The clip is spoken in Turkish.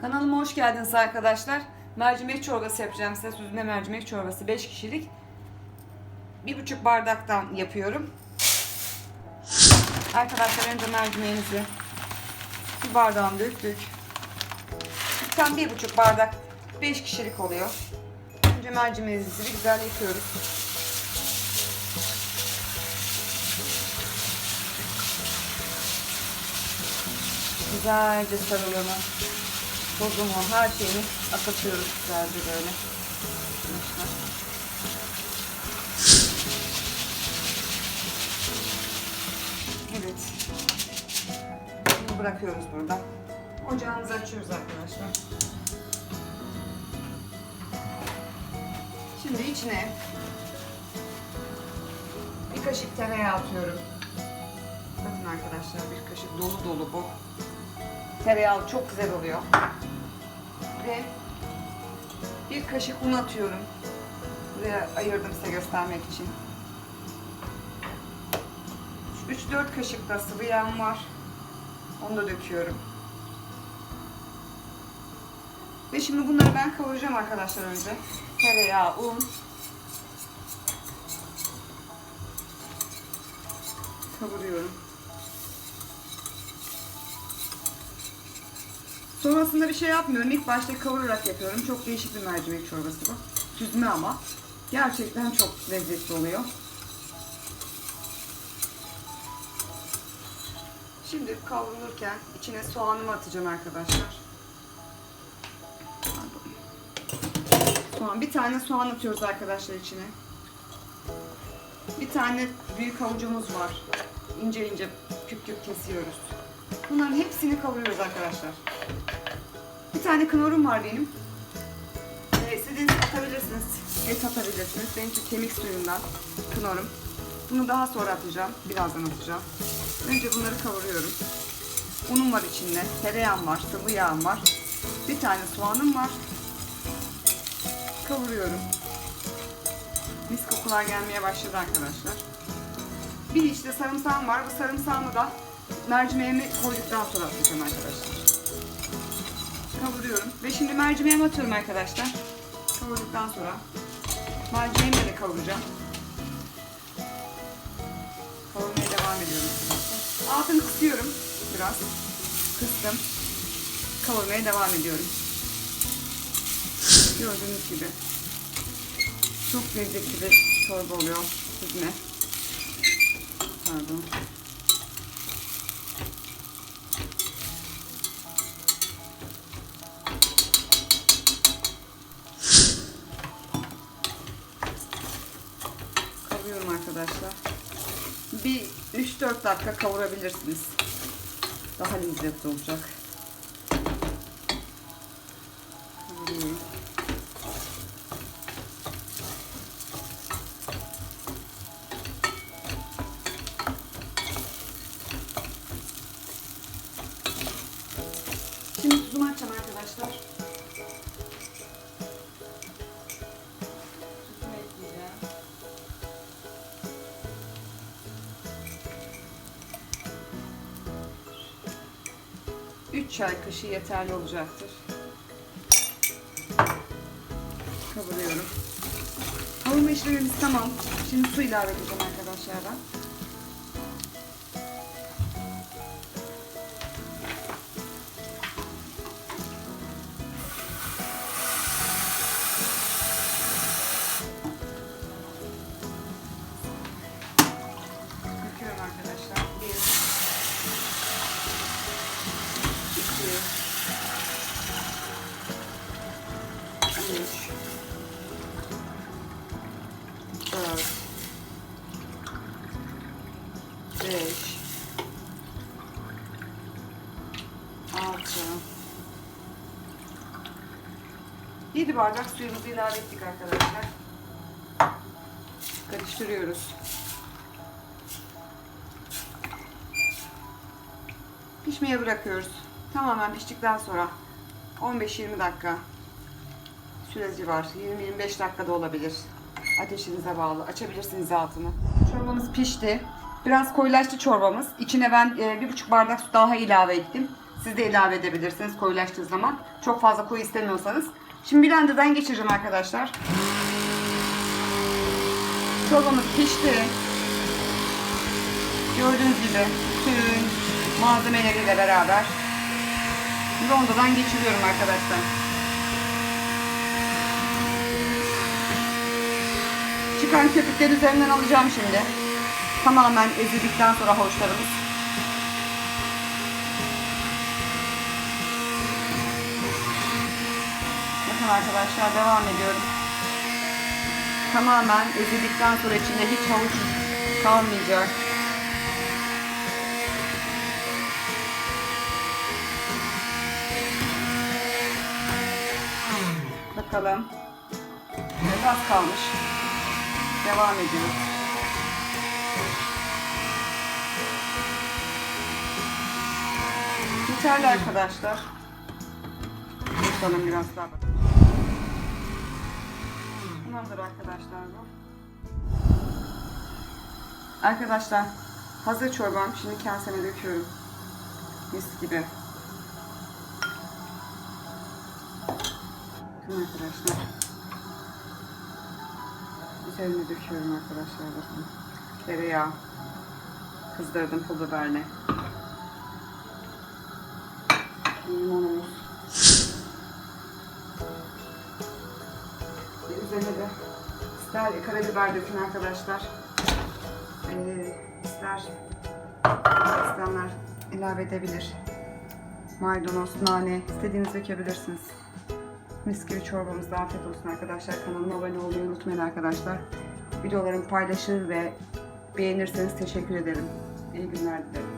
Kanalıma hoş geldiniz arkadaşlar. Mercimek çorbası yapacağım size. Süzme mercimek çorbası 5 kişilik. Bir buçuk bardaktan yapıyorum. Arkadaşlar önce mercimeğimizi bir bardağın döktük. Tam bir buçuk bardak 5 kişilik oluyor. Önce mercimeğimizi bir güzel yıkıyoruz. Güzelce sarılımı, tozumu, her şeyini akıtıyoruz güzelce böyle. Arkadaşlar. Evet. Bunu bırakıyoruz burada. Ocağımızı açıyoruz arkadaşlar. Şimdi içine bir kaşık tereyağı atıyorum. Bakın arkadaşlar bir kaşık dolu dolu bu. Tereyağı çok güzel oluyor. Ve bir kaşık un atıyorum. Buraya ayırdım size göstermek için. 3-4 kaşık da sıvı yağım var. Onu da döküyorum. Ve şimdi bunları ben kavuracağım arkadaşlar önce. Tereyağı, un. Kavuruyorum. Sonrasında bir şey yapmıyorum. İlk başta kavurarak yapıyorum. Çok değişik bir mercimek çorbası bu. Süzme ama. Gerçekten çok lezzetli oluyor. Şimdi kavrulurken içine soğanımı atacağım arkadaşlar. Soğan. Bir tane soğan atıyoruz arkadaşlar içine. Bir tane büyük havucumuz var. İnce ince küp küp kesiyoruz. Bunların hepsini kavuruyoruz arkadaşlar. Bir tane kınorum var benim. Ee, istediğiniz atabilirsiniz. Et atabilirsiniz. Benimki kemik suyundan kınorum. Bunu daha sonra atacağım. Birazdan atacağım. Önce bunları kavuruyorum. Unum var içinde. Tereyağım var. Sıvı yağım var. Bir tane soğanım var. Kavuruyorum. Mis kokular gelmeye başladı arkadaşlar. Bir işte sarımsağım var. Bu sarımsağımı da mercimeğimi koyduktan sonra atacağım arkadaşlar. Kavuruyorum. Ve şimdi mercimeğimi atıyorum arkadaşlar. Kavurduktan sonra mercimeğimi de kavuracağım. Kavurmaya devam ediyorum. Altını kısıyorum biraz. Kıstım. Kavurmaya devam ediyorum. Gördüğünüz gibi. Çok lezzetli bir çorba oluyor. Süzme. Pardon. Kavuruyorum arkadaşlar. Bir 3-4 dakika kavurabilirsiniz. Daha lezzetli olacak. Şimdi tuzumu açacağım arkadaşlar. 3 çay kaşığı yeterli olacaktır. Kavuruyorum. Kavurma işlemimiz tamam. Şimdi su ilave edeceğim arkadaşlar ben. Beş, altı, yedi bardak suyumuzu ilave ettik arkadaşlar. Karıştırıyoruz. Pişmeye bırakıyoruz. Tamamen piştikten sonra 15-20 dakika süreci var. 20-25 dakikada olabilir. Ateşinize bağlı. Açabilirsiniz altını. Çorbamız pişti. Biraz koyulaştı çorbamız. İçine ben e, bir buçuk bardak su daha ilave ettim. Siz de ilave edebilirsiniz koyulaştığı zaman. Çok fazla koyu istemiyorsanız. Şimdi blenderdan geçireceğim arkadaşlar. Çorbamız pişti. Gördüğünüz gibi bütün malzemeleriyle beraber rondodan geçiriyorum arkadaşlar. Çıkan köpükleri üzerinden alacağım şimdi. Tamamen ezildikten sonra havuçlarımız. Bakın arkadaşlar devam ediyorum. Tamamen ezildikten sonra içinde hiç havuç kalmayacak. Bakalım. Evet, az kalmış. Devam ediyoruz. Yeterli arkadaşlar. Bakalım biraz daha. Tamamdır arkadaşlar bu. Arkadaşlar hazır çorbam. Şimdi kaseme döküyorum. Mis gibi. Bakın arkadaşlar. Üzerine döküyorum arkadaşlar bakın. Tereyağı. Kızdırdım pul biberle. Limonumuz. Ve Üzerine de ister karabiber dökün arkadaşlar. Ee, ister isteyenler ilave edebilir. Maydanoz, nane istediğiniz dökebilirsiniz. Mis gibi çorbamızda afiyet olsun arkadaşlar. Kanalıma abone olmayı unutmayın arkadaşlar. Videolarımı paylaşır ve beğenirseniz teşekkür ederim. İyi günler dilerim.